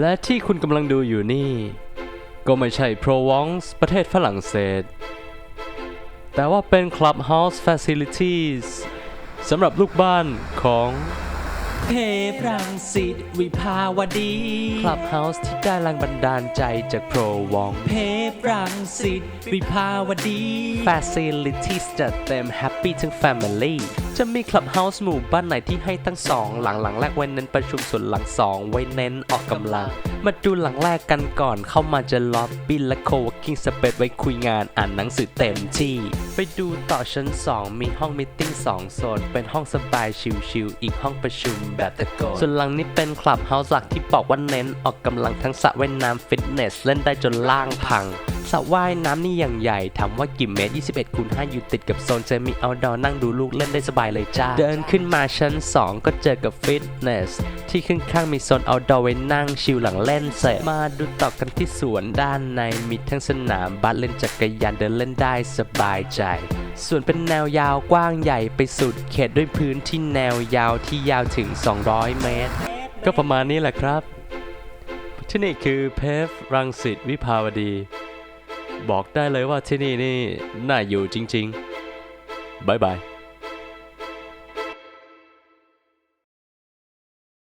และที่คุณกำลังดูอยู่นี่ ก็ไม่ใช่โปรวองส์ประเทศฝรั่งเศส แต่ว่าเป็น Clubhouse Facilities สำหรับลูกบ้านของ เพพรังสิตวิภาวดี Clubhouse ที่ได้แรงบันดาลใจจาก Provence เพพรังสิตวิภาวดี Facilities จัดเต็ม Happy ทั้ง Family จะมี Clubhouse หมู่บ้านไหนที่ให้ทั้งสองหลังหลังแรกไว้เน้นประชุมส่วนหลังสองไว้เน้นออกกำลัง มาดูหลังแรกกันก่อนเข้ามาจะล็อบบี้และโคเวกิ้งสเปซไว้คุยงานอ่านหนังสือเต็มที่ ไปดูต่อชั้น 2 มีห้องมิทติ้ง2โซนเป็นห้องสบายชิลๆอีกห้องประชุมแบบตะโกนส่วนหลังนี้เป็นคลับเฮาส์หลักที่บอกว่าเน้นออกกำลังทั้งสระว่ายน้ำฟิตเนสเล่นได้จนล่างพัง สระว่ายน้ำนี่อย่างใหญ่ถามว่ากี่เมตร 21คูณ5อยู่ติดกับโซนจะมีเอาดอนั่งดูลูกเล่นได้สบายเลยจ้า เดินขึ้นมาชั้น 2 ก็เจอกับฟิตเนส ที่ข้างๆมีโซนเอาดอไว้นั่งชิลหลังเล่นเสร็จ มาดูต่อกันที่สวนด้านในมีทั้งสนามบาสเล่นจักรยานเดินเล่นได้สบายใจส่วนเป็นแนวยาวกว้างใหญ่ไปสุดเขตด้วยพื้นที่แนวยาวที่ยาวถึง 200 เมตร ก็ประมาณนี้แหละครับ ที่นี่คือเพฟรังสิตวิภาวดี บอกได้เลยว่าที่นี่นี่น่าอยู่จริงๆบายบาย